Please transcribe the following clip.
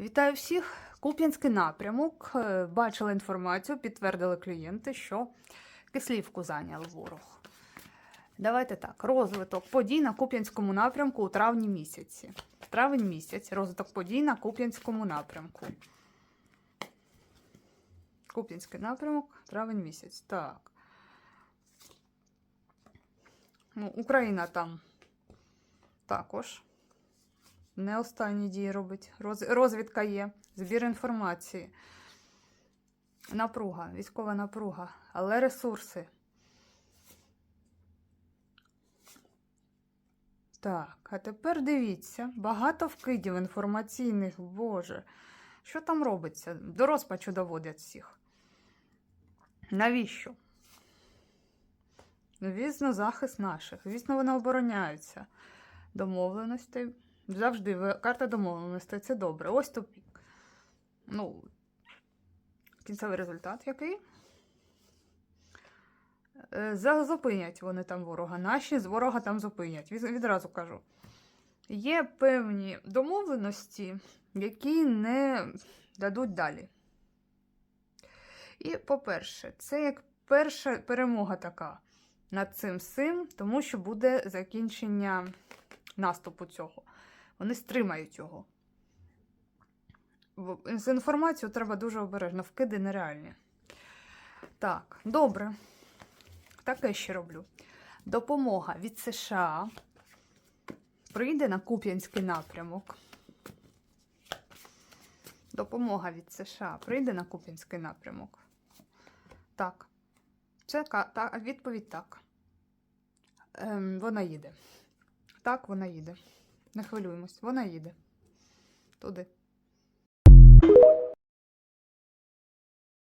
Вітаю всіх! Куп'янський напрямок. Е, Бачила інформацію, підтвердили клієнти, що кислівку зайняв ворог. Давайте так. Розвиток подій на Куп'янському напрямку у травні місяці. Травень місяць. Розвиток подій на Куп'янському напрямку. Куп'янський напрямок, травень місяць. Так. Ну, Україна там також. Не останні дії робить. Роз- Розвідка є, збір інформації. Напруга, військова напруга, але ресурси. Так, а тепер дивіться, багато вкидів інформаційних, боже. Що там робиться? До розпачу доводять всіх. Навіщо? Звісно, захист наших. Звісно, вони обороняються. Домовленостей. Завжди карта домовленостей це добре. Ось тупік. Ну, кінцевий результат який? Е, Зупинять вони там ворога. Наші з ворога там зупинять. Відразу кажу. Є певні домовленості, які не дадуть далі. І, по-перше, це як перша перемога така над цим всім, тому що буде закінчення наступу цього. Вони стримають його. З інформацією треба дуже обережно, вкиди нереальні. Так, добре. Таке ще роблю. Допомога від США прийде на Куп'янський напрямок. Допомога від США прийде на Куп'янський напрямок. Так. Це та, відповідь так. Ем, вона їде. Так, вона їде. Не хвилюємось, вона їде. Туди.